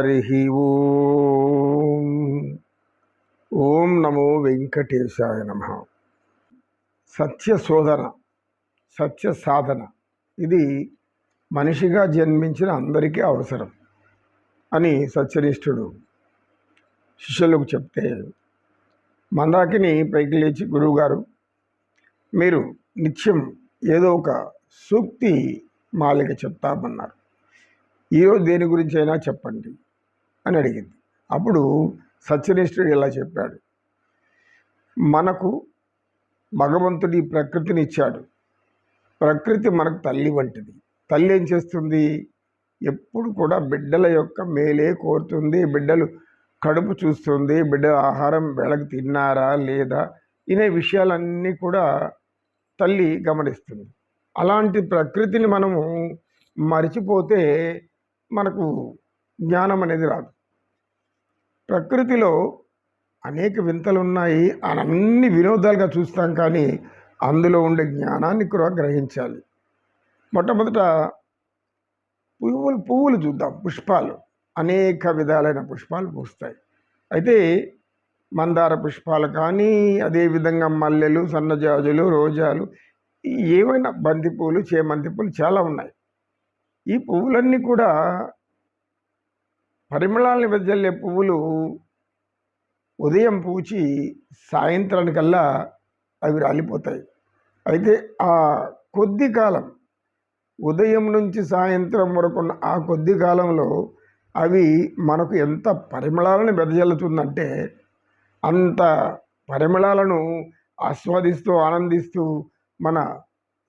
హరి ఓం. ఓం నమో వెంకటేశాయ నమ. సత్య శోధన సత్య సాధన ఇది మనిషిగా జన్మించిన అందరికీ అవసరం అని సత్యనిష్ఠుడు శిష్యులకు చెప్తే మందాకిని పైకి లేచి గురువుగారు మీరు నిత్యం ఏదో ఒక సూక్తి మాలిక చెప్తామన్నారు. ఈరోజు దేని గురించి అయినా చెప్పండి. అని అడిగింది. అప్పుడు సత్యనిష్ఠుడు ఇలా చెప్పాడు. మనకు భగవంతుడి ప్రకృతిని ఇచ్చాడు. ప్రకృతి మనకు తల్లి వంటిది. తల్లి ఏం చేస్తుంది? ఎప్పుడు కూడా బిడ్డల యొక్క మేలే కోరుతుంది. బిడ్డలు కడుపు చూస్తుంది. బిడ్డల ఆహారం వెళ్ళకి తిన్నారా? లేదా? ఇనే విషయాలన్నీ కూడా తల్లి గమనిస్తుంది. అలాంటి ప్రకృతిని మనము మరిచిపోతే మనకు జ్ఞానం అనేది రాదు. ప్రకృతిలో అనేక వింతలు ఉన్నాయి అన్ని వినోదాలుగా చూస్తాం కానీ అందులో ఉండే జ్ఞానాన్ని కూడా గ్రహించాలి. మొట్టమొదట పువ్వులు పువ్వులు చూద్దాం. పుష్పాలు. అనేక విధాలైన పుష్పాలు పూస్తాయి. అయితే మందార పుష్పాలు కానీ అదేవిధంగా మల్లెలు సన్నజాజులు రోజాలు ఏవైనా బంతిపూలు చేమంతి పూలు చాలా ఉన్నాయి. ఈ పువ్వులన్నీ కూడా పరిమళాలను వెదజల్లే పువ్వులు ఉదయం పూచి సాయంత్రానికల్లా అవి రాలిపోతాయి. అయితే ఆ కొద్ది కాలం ఉదయం నుంచి సాయంత్రం వరకున్న ఆ కొద్ది కాలంలో అవి మనకు ఎంత పరిమళాలను వెదజల్లుతుందంటే అంత పరిమళాలను ఆస్వాదిస్తూ ఆనందిస్తూ మన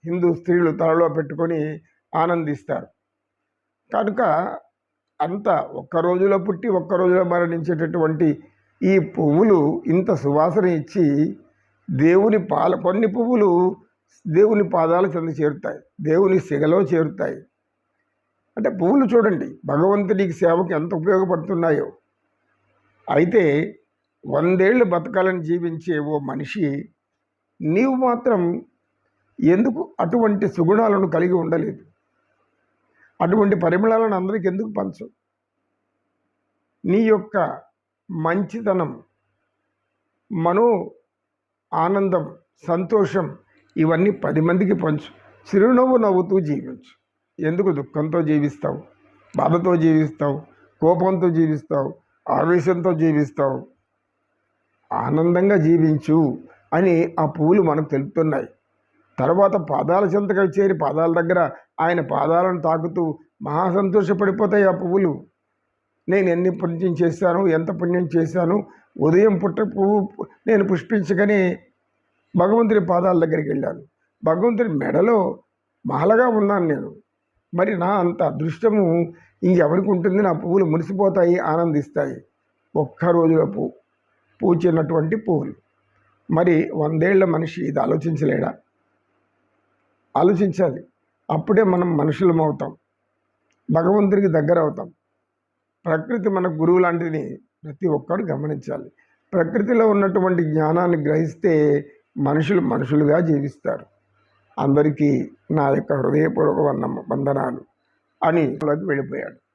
హిందూ స్త్రీలు తలలో పెట్టుకొని ఆనందిస్తారు. కనుక అంత ఒక్క రోజులో పుట్టి ఒక్క రోజులో మరణించేటటువంటి ఈ పువ్వులు ఇంత సువాసన ఇచ్చి దేవుని పాల కొన్ని పువ్వులు దేవుని పాదాల చెంది చేరుతాయి దేవుని సిగలో చేరుతాయి. అంటే పువ్వులు చూడండి భగవంతుడికి సేవకు ఎంత ఉపయోగపడుతున్నాయో. అయితే వందేళ్ళు బతకాలని జీవించే ఓ మనిషి నీవు మాత్రం ఎందుకు అటువంటి సుగుణాలను కలిగి ఉండలేదు? అటువంటి పరిమళాలను అందరికి ఎందుకు పంచు? నీ యొక్క మంచితనం మనో ఆనందం సంతోషం ఇవన్నీ పది మందికి పంచు. చిరునవ్వు నవ్వుతూ జీవించు. ఎందుకు దుఃఖంతో జీవిస్తావు? బాధతో జీవిస్తావు? కోపంతో జీవిస్తావు? ఆవేశంతో జీవిస్తావు? ఆనందంగా జీవించు అని ఆ పువ్వులు మనకు తెలుపుతున్నాయి. తర్వాత పాదాల చెంతగా చేరి పాదాల దగ్గర ఆయన పాదాలను తాకుతూ మహా సంతోషపడిపోతాయి ఆ పువ్వులు. నేను ఎన్ని పుణ్యం చేశాను ఎంత పుణ్యం చేశాను ఉదయం పుట్ట పువ్వు నేను పుష్పించగానే భగవంతుడి పాదాల దగ్గరికి వెళ్ళాను. భగవంతుడి మెడలో మాలగా ఉన్నాను నేను. మరి నా అంత అదృష్టము ఇంకెవరికి ఉంటుంది? నా పువ్వులు మురిసిపోతాయి ఆనందిస్తాయి. ఒక్క రోజులో పువ్వు పూచినటువంటి పువ్వులు. మరి వందేళ్ళ మనిషి ఇది ఆలోచించలేడా? ఆలోచించాలి. అప్పుడే మనం మనుషులం అవుతాం. భగవంతుడికి దగ్గర అవుతాం. ప్రకృతి మన గురువు లాంటిది ప్రతి ఒక్కరు గమనించాలి. ప్రకృతిలో ఉన్నటువంటి జ్ఞానాన్ని గ్రహిస్తే మనుషులు మనుషులుగా జీవిస్తారు. అందరికీ నా యొక్క హృదయపూర్వక వందనాలు. అని వెళ్ళిపోయాడు.